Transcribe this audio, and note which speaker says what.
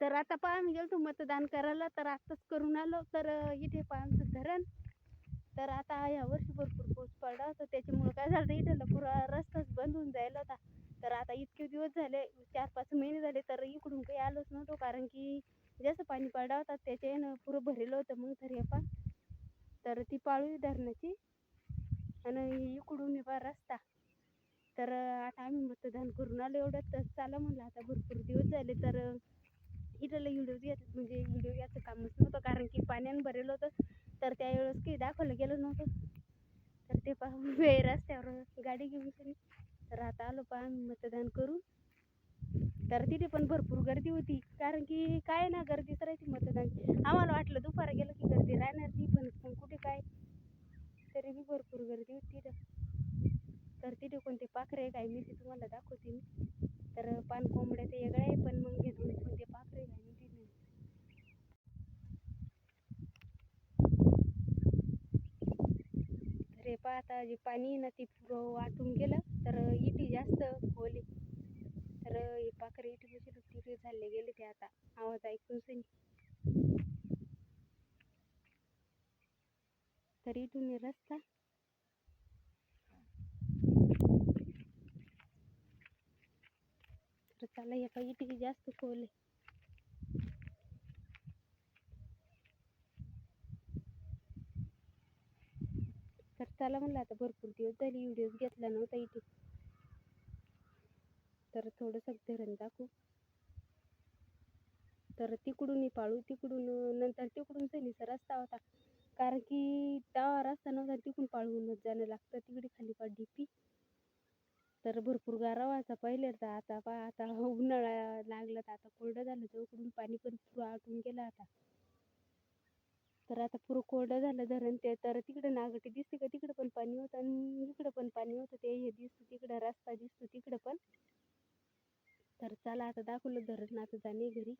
Speaker 1: तर आता पहा आम्ही तो मतदान करायला. तर आत्ताच करून आलो. तर इथे पहा धरण. तर आता या वर्षी भरपूर पाऊस पडला होता. त्याच्यामुळं काय झालं इथला पुरा रस्ताच बंद होऊन जायला होता. तर आता इतके दिवस झाले चार पाच महिने झाले तर इकडून काही आलोच नव्हतो. कारण की जास्त पाणी पडला होता. त्याच्यानं पुरं भरलेलं होतं मग तर हे पहा. तर ती पाळू धरणाची आणि इकडून हे पहा रस्ता. तर आता आम्ही मतदान करून आलो एवढं. तर चला म्हणलं आता भरपूर दिवस झाले. तर अं, इथलं व्हिडिओ म्हणजे व्हिडिओ घ्यायचं कामच नव्हतं कारण की पाण्यानं भरेलं होतं. तर त्यावेळेस काही दाखवलं गेलं नव्हतं. तर ते पहा वेळ रस्त्यावर गाडी घेऊन सनी तर आता आलो पहा आम्ही मतदान करून. तर तिथे पण भरपूर गर्दी होती कारण की काय ना गर्दीच राहते मतदान. आम्हाला वाटलं दुपारा गेलं की गर्दी राहणार ती पण पण कुठे काय? तरी बी भरपूर गर्दी होती तिथं. तर तिथे कोणते पाखरे आहे काय मी ते तुम्हाला दाखवते मी तर पान कोंबड्या ते वेगळं आहे पण मग हे दोन कोणते पाखरे काय मी तिथे तर हे पहा आता जे पाणी ना ते वाटून गेलं तर इटी जास्त खोल. तर हे पाखरे इटी बसले तिथे झाले गेले ते आता. आवाज ऐकून सनी तर इथून रस्ता. तर चला एका इटी जास्त खोले. त्याला चला म्हणलं आता भरपूर दिवस झाले व्हिडिओज घेतला नव्हता इथे. तर थोडंसं धरण दाखवू. तर तिकडून पाळू तिकडून नंतर तिकडून सनीचा रस्ता होता. कारण की त्या रस्ता नव्हता तिकडून पाळूनच जाणं लागतं. तिकडे खाली पा डीपी तर भरपूर गारा व्हायचा पहिले तर आता पा आता उन्हाळा लागला तर आता कोरडं झालं. तर उकडून पाणी पण पुरा आटून गेलं आता. तर आता पुरं कोरडं झालं धरण ते तर तिकडं नागटी दिसते का? तिकडं पण पाणी होतं आणि इकडं पण पाणी होतं. ते हे दिसतं तिकडं रस्ता दिसतो तिकडं पण. तर चला आता दाखवलं धरण आता जाणे घरी.